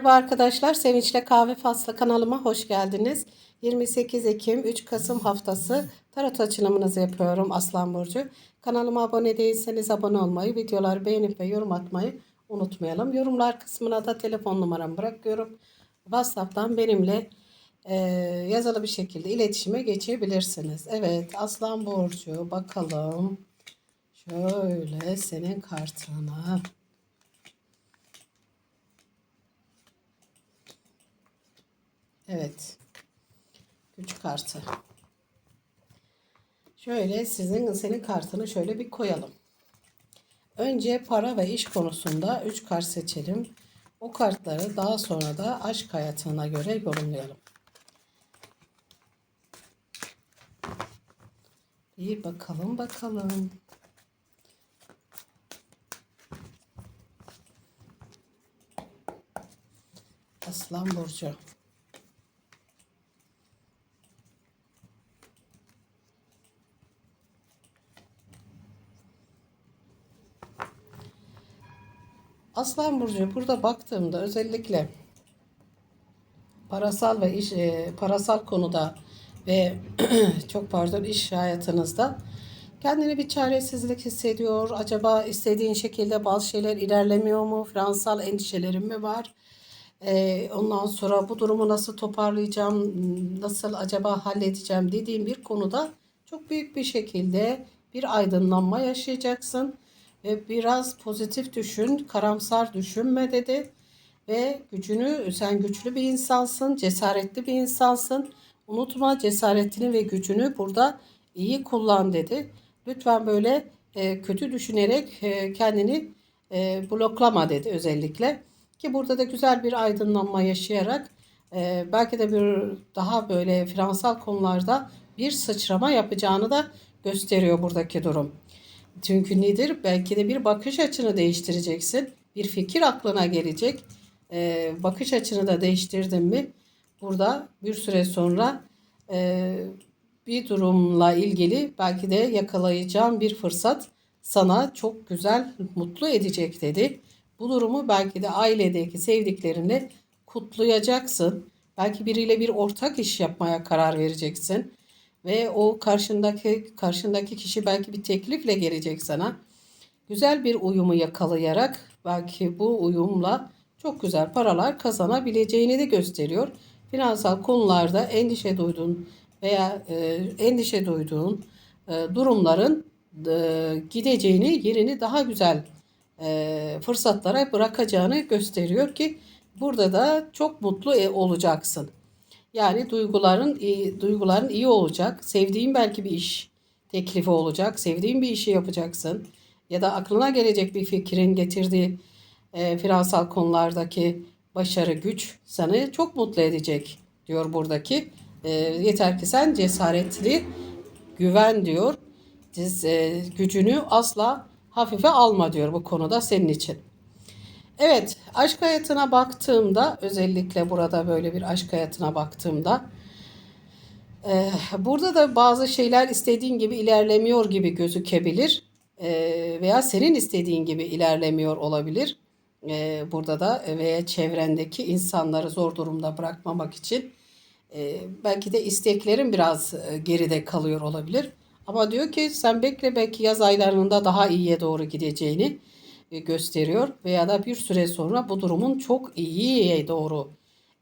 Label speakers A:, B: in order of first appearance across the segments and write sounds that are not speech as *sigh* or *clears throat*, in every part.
A: Merhaba arkadaşlar, Sevinçle Kahve Faslı kanalıma hoş geldiniz. 28 Ekim 3 Kasım haftası tarot açılımınızı yapıyorum Aslan Burcu. Kanalıma abone değilseniz abone olmayı, videoları beğenip ve yorum atmayı unutmayalım. Yorumlar kısmına da telefon numaramı bırakıyorum. WhatsApp'tan benimle e, yazılı bir şekilde iletişime geçebilirsiniz. Evet Aslan Burcu bakalım. Şöyle senin kartına. Evet. Güç kartı. Şöyle sizin senin kartını şöyle bir koyalım. Önce para ve iş konusunda 3 kart seçelim. O kartları daha sonra da aşk hayatına göre yorumlayalım. Bir bakalım bakalım. Aslan Burcu. Aslan Burcu burada baktığımda özellikle parasal ve iş e, parasal konuda ve *clears throat* çok pardon iş hayatınızda kendini bir çaresizlik hissediyor. Acaba istediğin şekilde bazı şeyler ilerlemiyor mu? Finansal endişelerin mi var? E, ondan sonra bu durumu nasıl toparlayacağım? Nasıl acaba halledeceğim dediğim bir konuda çok büyük bir şekilde bir aydınlanma yaşayacaksın ve biraz pozitif düşün, karamsar düşünme dedi. Ve gücünü, sen güçlü bir insansın, cesaretli bir insansın. Unutma cesaretini ve gücünü burada iyi kullan dedi. Lütfen böyle e, kötü düşünerek e, kendini e, bloklama dedi özellikle. Ki burada da güzel bir aydınlanma yaşayarak e, belki de bir daha böyle finansal konularda bir sıçrama yapacağını da gösteriyor buradaki durum. Çünkü nedir? Belki de bir bakış açını değiştireceksin. Bir fikir aklına gelecek. Ee, bakış açını da değiştirdin mi burada bir süre sonra e, bir durumla ilgili belki de yakalayacağın bir fırsat sana çok güzel mutlu edecek dedi. Bu durumu belki de ailedeki sevdiklerinle kutlayacaksın. Belki biriyle bir ortak iş yapmaya karar vereceksin ve o karşındaki karşındaki kişi belki bir teklifle gelecek sana. Güzel bir uyumu yakalayarak belki bu uyumla çok güzel paralar kazanabileceğini de gösteriyor. Finansal konularda endişe duyduğun veya e, endişe duyduğun e, durumların e, gideceğini, yerini daha güzel e, fırsatlara bırakacağını gösteriyor ki burada da çok mutlu e, olacaksın. Yani duyguların iyi, duyguların iyi olacak. Sevdiğin belki bir iş teklifi olacak. Sevdiğin bir işi yapacaksın. Ya da aklına gelecek bir fikrin getirdiği e, finansal konulardaki başarı, güç seni çok mutlu edecek diyor buradaki. E, yeter ki sen cesaretli, güven diyor. Siz, e, gücünü asla hafife alma diyor bu konuda senin için. Evet, aşk hayatına baktığımda özellikle burada böyle bir aşk hayatına baktığımda e, burada da bazı şeyler istediğin gibi ilerlemiyor gibi gözükebilir e, veya senin istediğin gibi ilerlemiyor olabilir. E, burada da veya çevrendeki insanları zor durumda bırakmamak için e, belki de isteklerin biraz geride kalıyor olabilir. Ama diyor ki sen bekle belki yaz aylarında daha iyiye doğru gideceğini gösteriyor veya da bir süre sonra bu durumun çok iyiye doğru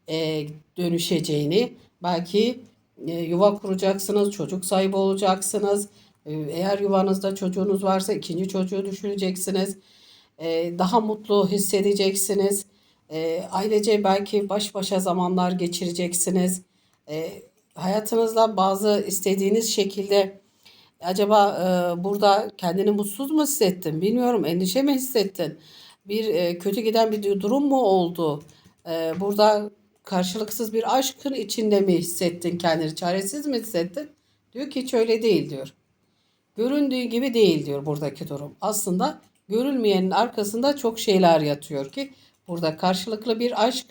A: e, dönüşeceğini belki e, yuva kuracaksınız, çocuk sahibi olacaksınız. E, eğer yuvanızda çocuğunuz varsa ikinci çocuğu düşüneceksiniz. E, daha mutlu hissedeceksiniz. E, ailece belki baş başa zamanlar geçireceksiniz. E, hayatınızda bazı istediğiniz şekilde Acaba e, burada kendini mutsuz mu hissettin? Bilmiyorum. Endişe mi hissettin? Bir e, kötü giden bir durum mu oldu? E, burada karşılıksız bir aşkın içinde mi hissettin kendini? Çaresiz mi hissettin? Diyor ki hiç öyle değil diyor. Göründüğü gibi değil diyor buradaki durum. Aslında görülmeyenin arkasında çok şeyler yatıyor ki burada karşılıklı bir aşk,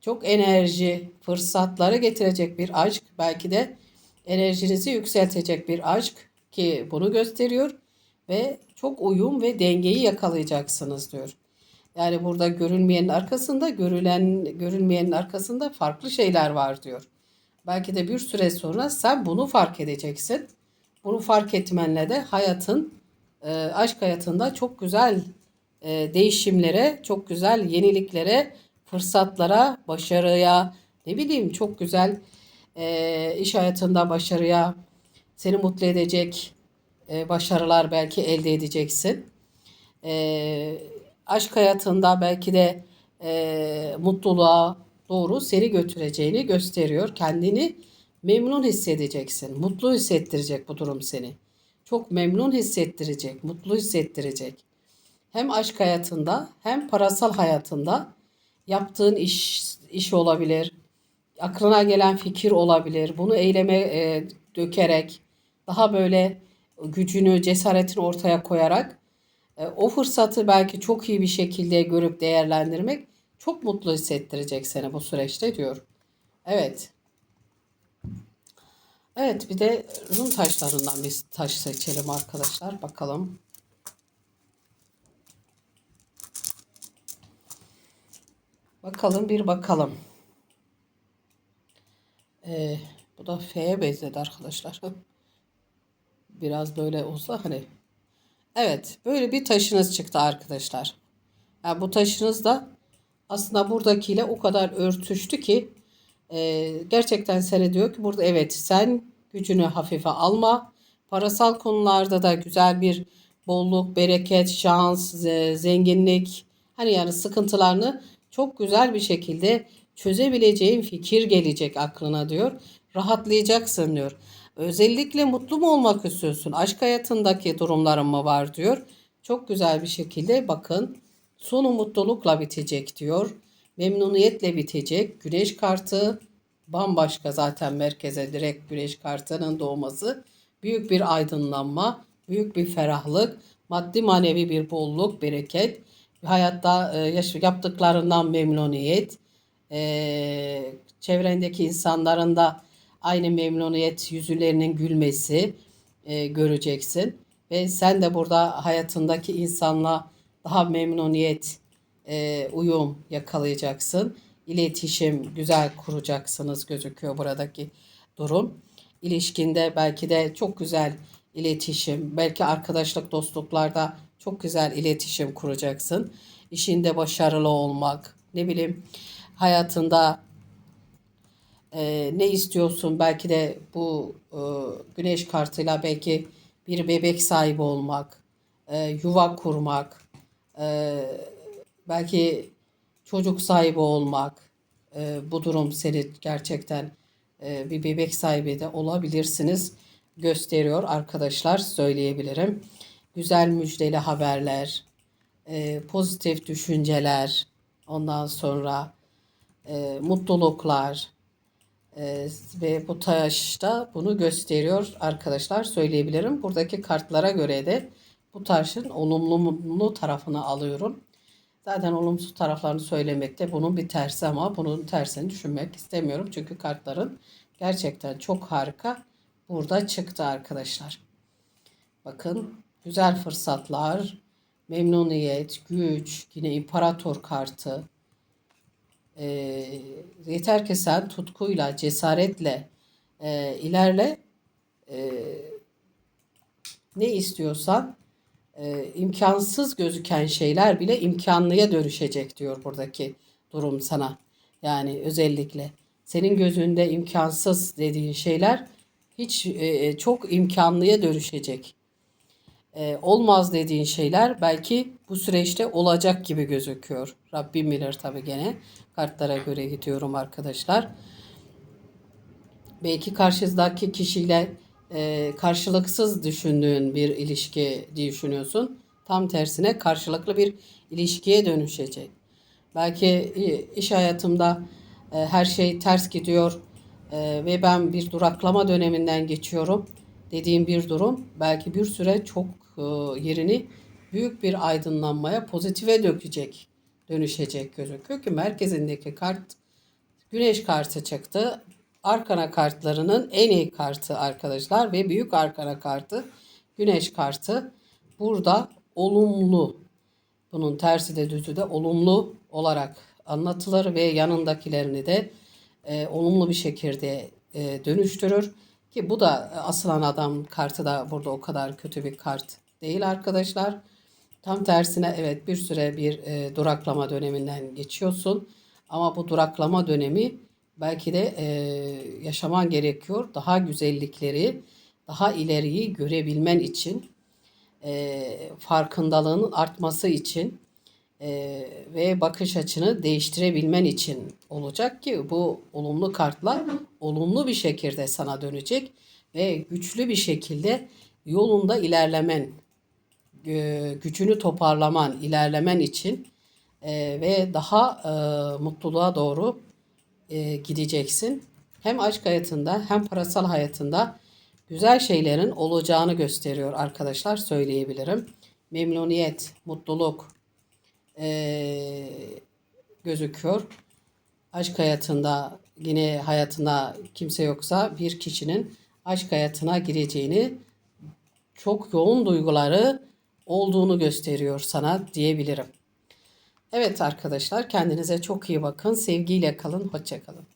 A: çok enerji, fırsatları getirecek bir aşk, belki de enerjinizi yükseltecek bir aşk ki bunu gösteriyor ve çok uyum ve dengeyi yakalayacaksınız diyor. Yani burada görülmeyenin arkasında, görülen görülmeyenin arkasında farklı şeyler var diyor. Belki de bir süre sonra sen bunu fark edeceksin. Bunu fark etmenle de hayatın, e, aşk hayatında çok güzel e, değişimlere, çok güzel yeniliklere, fırsatlara, başarıya, ne bileyim çok güzel e, iş hayatında başarıya, seni mutlu edecek e, başarılar belki elde edeceksin. E, aşk hayatında belki de e, mutluluğa doğru seni götüreceğini gösteriyor. Kendini memnun hissedeceksin. Mutlu hissettirecek bu durum seni. Çok memnun hissettirecek, mutlu hissettirecek. Hem aşk hayatında hem parasal hayatında yaptığın iş iş olabilir. Aklına gelen fikir olabilir. Bunu eyleme e, dökerek daha böyle gücünü, cesaretini ortaya koyarak e, o fırsatı belki çok iyi bir şekilde görüp değerlendirmek çok mutlu hissettirecek seni bu süreçte diyor. Evet. Evet bir de Rum taşlarından bir taş seçelim arkadaşlar. Bakalım. Bakalım bir bakalım. Ee, bu da F'ye benzedi arkadaşlar. *laughs* Biraz böyle olsa hani. Evet böyle bir taşınız çıktı arkadaşlar. Yani bu taşınız da aslında buradakiyle o kadar örtüştü ki e, gerçekten seni diyor ki burada evet sen gücünü hafife alma. Parasal konularda da güzel bir bolluk, bereket, şans, ze- zenginlik hani yani sıkıntılarını çok güzel bir şekilde çözebileceğin fikir gelecek aklına diyor. Rahatlayacaksın diyor. Özellikle mutlu mu olmak istiyorsun? Aşk hayatındaki durumların mı var diyor. Çok güzel bir şekilde bakın sonu mutlulukla bitecek diyor. Memnuniyetle bitecek. Güneş kartı bambaşka zaten merkeze direkt güneş kartının doğması. Büyük bir aydınlanma, büyük bir ferahlık, maddi manevi bir bolluk, bereket, hayatta e, yaptıklarından memnuniyet, e, çevrendeki insanların da aynı memnuniyet yüzlerinin gülmesi e, göreceksin. Ve sen de burada hayatındaki insanla daha memnuniyet, e, uyum yakalayacaksın. İletişim güzel kuracaksınız gözüküyor buradaki durum. İlişkinde belki de çok güzel iletişim, belki arkadaşlık, dostluklarda çok güzel iletişim kuracaksın. İşinde başarılı olmak, ne bileyim hayatında e, ne istiyorsun? Belki de bu e, güneş kartıyla belki bir bebek sahibi olmak, e, yuva kurmak, e, belki çocuk sahibi olmak. E, bu durum seni gerçekten e, bir bebek sahibi de olabilirsiniz gösteriyor arkadaşlar söyleyebilirim. Güzel müjdeli haberler, e, pozitif düşünceler, ondan sonra e, mutluluklar, ee, ve bu taş da bunu gösteriyor arkadaşlar söyleyebilirim. Buradaki kartlara göre de bu taşın olumlu tarafını alıyorum. Zaten olumsuz taraflarını söylemekte bunun bir tersi ama bunun tersini düşünmek istemiyorum. Çünkü kartların gerçekten çok harika burada çıktı arkadaşlar. Bakın güzel fırsatlar, memnuniyet, güç, yine imparator kartı, e, yeter ki sen tutkuyla, cesaretle e, ilerle. E, ne istiyorsan e, imkansız gözüken şeyler bile imkanlıya dönüşecek diyor buradaki durum sana. Yani özellikle senin gözünde imkansız dediğin şeyler hiç e, çok imkanlıya dönüşecek. E, olmaz dediğin şeyler belki bu süreçte olacak gibi gözüküyor. Rabbim bilir tabii gene. Kartlara göre gidiyorum arkadaşlar. Belki karşıdaki kişiyle e, karşılıksız düşündüğün bir ilişki düşünüyorsun. Tam tersine karşılıklı bir ilişkiye dönüşecek. Belki e, iş hayatımda e, her şey ters gidiyor e, ve ben bir duraklama döneminden geçiyorum dediğim bir durum belki bir süre çok yerini büyük bir aydınlanmaya, pozitife dökecek, dönüşecek gözüküyor ki merkezindeki kart güneş kartı çıktı. Arkana kartlarının en iyi kartı arkadaşlar ve büyük arkana kartı güneş kartı. Burada olumlu Bunun tersi de düzü de olumlu olarak anlatılır ve yanındakilerini de e, olumlu bir şekilde e, dönüştürür. Ki bu da e, asılan adam kartı da burada o kadar kötü bir kart değil arkadaşlar. Tam tersine evet bir süre bir e, duraklama döneminden geçiyorsun. Ama bu duraklama dönemi belki de e, yaşaman gerekiyor. Daha güzellikleri, daha ileriyi görebilmen için, e, farkındalığının artması için e, ve bakış açını değiştirebilmen için olacak ki bu olumlu kartlar olumlu bir şekilde sana dönecek ve güçlü bir şekilde yolunda ilerlemen, e, gücünü toparlaman, ilerlemen için e, ve daha e, mutluluğa doğru gideceksin. Hem aşk hayatında hem parasal hayatında güzel şeylerin olacağını gösteriyor arkadaşlar söyleyebilirim. Memnuniyet, mutluluk gözüküyor. Aşk hayatında yine hayatında kimse yoksa bir kişinin aşk hayatına gireceğini çok yoğun duyguları olduğunu gösteriyor sana diyebilirim. Evet arkadaşlar kendinize çok iyi bakın. Sevgiyle kalın. Hoşça kalın.